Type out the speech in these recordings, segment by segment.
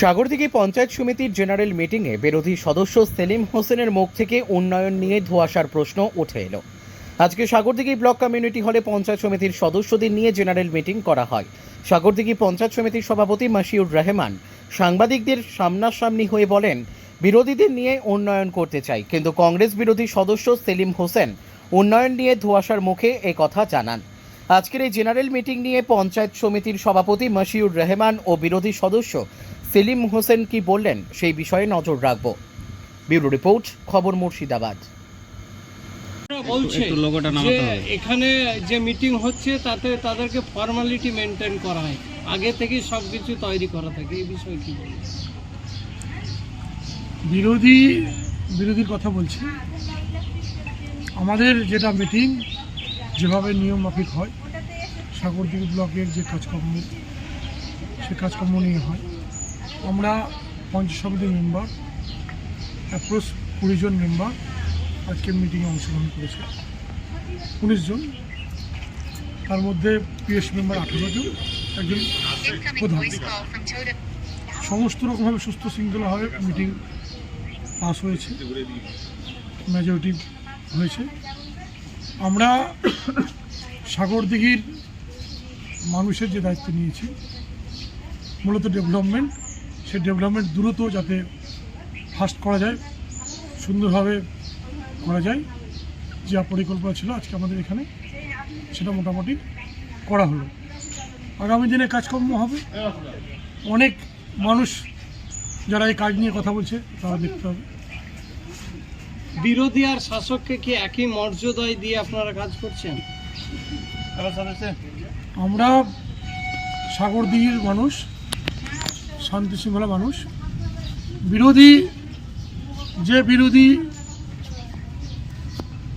সাগরদিঘি পঞ্চায়েত সমিতির জেনারেল মিটিংয়ে বিরোধী সদস্য সেলিম হোসেনের মুখ থেকে উন্নয়ন নিয়ে ধোয়াশার প্রশ্ন উঠে এলো। আজকে সাগরদিঘি ব্লক কমিউনিটি হলে পঞ্চায়েত সমিতির সদস্যদের নিয়ে জেনারেল মিটিং করা হয়। সাগরদিঘি পঞ্চায়েত সমিতির সভাপতি মাসিউর রহমান সাংবাদিকদের সামনাসামনি হয়ে বলেন, বিরোধীদের নিয়ে উন্নয়ন করতে চাই, কিন্তু কংগ্রেস বিরোধী সদস্য সেলিম হোসেন উন্নয়ন নিয়ে ধোয়াশার মুখে কথা জানান। আজকের এই জেনারেল মিটিং নিয়ে পঞ্চায়েত সমিতির সভাপতি মাসিউর রহমান ও বিরোধী সদস্য সেলিম হোসেন কি বললেন সেই বিষয়ে নজর রাখব। ব্যুরো রিপোর্ট খবর মুর্শিদাবাদ। বলছে যে এখানে যে মিটিং হচ্ছে তাতে তাদেরকে ফর্মালিটি মেনটেন করা হয়। আগে থেকেই সব কিছু তৈরি করা থাকে। এই বিষয়ে কি? বিরোধী বিরোধীর কথা বলছি। আমাদের যেটা মিটিং যেভাবে নিয়ম মাফিক হয় সাগরদিঘি ব্লকের যে কাজকর্ম সে কাজকর্ম নিয়ে হয়। আমরা পঞ্চায়েত সমিতির মেম্বার অ্যাপ্রোচ কুড়ি জন মেম্বার আজকে মিটিংয়ে অংশগ্রহণ করেছে। উনিশ জন। তার মধ্যে পিএস মেম্বার আঠেরো জন, একজন প্রধান। সমস্ত রকমভাবে সুস্থ শৃঙ্খলাভাবে মিটিং পাস হয়েছে। মেজরিটি হয়েছে। আমরা সাগরদিঘির মানুষের যে দায়িত্ব নিয়েছি, মূলত ডেভেলপমেন্ট সেই ডেভেলপমেন্ট দ্রুত যাতে ফাস্ট করা যায় সুন্দরভাবে করা যায় যা পরিকল্পনা ছিল আজকে আমাদের এখানে সেটা মোটামুটি করা হলো। আগামী দিনে কাজকর্ম হবে। অনেক মানুষ যারা এই কাজ নিয়ে কথা বলছে তারা দেখতে হবে। বিরোধী আর শাসককে কি একই মর্যাদায় দিয়ে আপনারা কাজ করছেন? আমরা সাগরদিঘির মানুষ শান্তি শৃঙ্খলা মানুষ। বিরোধী, যে বিরোধী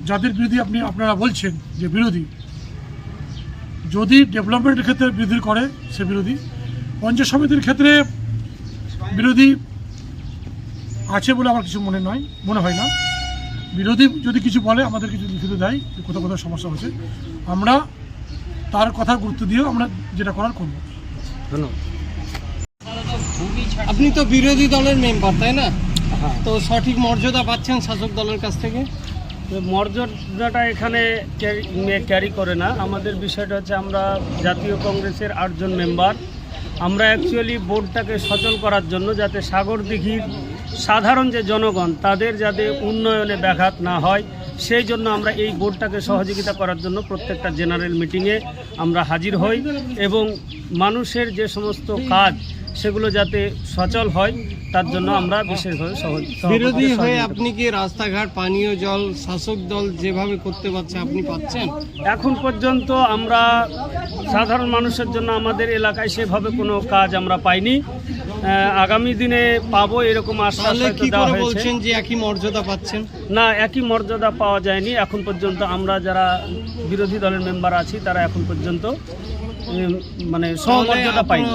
যাদের বিরোধী আপনি, আপনারা বলছেন যে বিরোধী, যদি ডেভেলপমেন্টের ক্ষেত্রে বিরোধী করে সে বিরোধী, পঞ্চায়েত সমিতির ক্ষেত্রে বিরোধী আছে বলে আমার কিছু মনে নয়, মনে হয় না। বিরোধী যদি কিছু বলে আমাদের কিছু লিখিত দেয় কোথাও কোথাও সমস্যা হচ্ছে আমরা তার কথা গুরুত্ব দিয়েও আমরা যেটা করার করব। ধন্যবাদ। আপনি তো বিরোধী দলের মেম্বার তাই না? তো সঠিক মর্যাদা পাচ্ছেন শাসক দলের কাছ থেকে? মর্যাদাটা এখানে ক্যারি- ক্যারি করে না। আমাদের বিষয়টা হচ্ছে আমরা জাতীয় কংগ্রেসের আটজন মেম্বার আমরা অ্যাকচুয়ালি বোর্ডটাকে সচল করার জন্য যাতে সাগর দিঘির সাধারণ যে জনগণ তাদের যাতে উন্নয়নে ব্যাঘাত না হয় সেই জন্য আমরা এই বোর্ডটাকে সহযোগিতা করার জন্য প্রত্যেকটা জেনারেল মিটিংয়ে আমরা হাজির হই এবং মানুষের যে সমস্ত কাজ সেগুলো যাতে সচল হয় তার জন্য আমরা বিশেষভাবে সহজ বিরোধী হয়ে আপনি কি রাস্তাঘাট পানীয় জল শাসক দল যেভাবে করতে পারছে আপনি পাচ্ছেন? এখন পর্যন্ত আমরা সাধারণ মানুষের জন্য আমাদের এলাকায় সেভাবে কোনো কাজ আমরা পাইনি। আগামী দিনে পাবো এরকম আশ্বাস তাহলে দেওয়া হয়েছে। যে একই মর্যাদা পাচ্ছেন? না একই মর্যাদা পাওয়া যায়নি। এখন পর্যন্ত আমরা যারা বিরোধী দলের মেম্বার আছি তারা এখন পর্যন্ত মানে সমমর্যাদা পাইনি।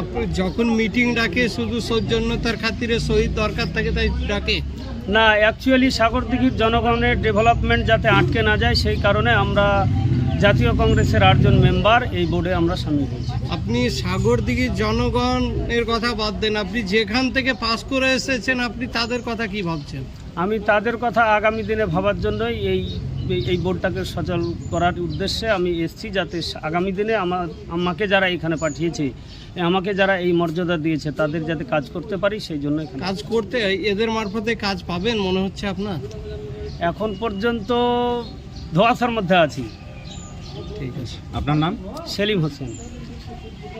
আপনার, এই যখন মিটিং ডাকে শুধু সৌজন্যতার খাতিরে শহীদ দরকার থাকে তাই ডাকে? না অ্যাকচুয়ালি সাগরদিঘির জনগণের ডেভেলপমেন্ট যাতে আটকে না যায় সেই কারণে আমরা জাতীয় কংগ্রেসের আটজন মেম্বার এই বোর্ডে আমরা সামিল হয়েছি। আপনি সাগর দিঘির জনগণের কথা বাদ দেন আপনি যেখান থেকে পাস করে এসেছেন আপনি তাদের কথা কি ভাবছেন? আমি তাদের কথা আগামী দিনে ভাবার জন্যই এই- এই বোর্ডটাকে সচল করার উদ্দেশ্যে আমি এসেছি যাতে আগামী দিনে আমার আমাকে যারা এখানে পাঠিয়েছে আমাকে যারা এই মর্যাদা দিয়েছে তাদের যাতে কাজ করতে পারি সেই জন্য কাজ করতে এদের মারফতে কাজ পাবেন মনে হচ্ছে আপনার? এখন পর্যন্ত ধোয়াশার মধ্যে আছি। ঠিক আছে। আপনার নাম? সেলিম হোসেন।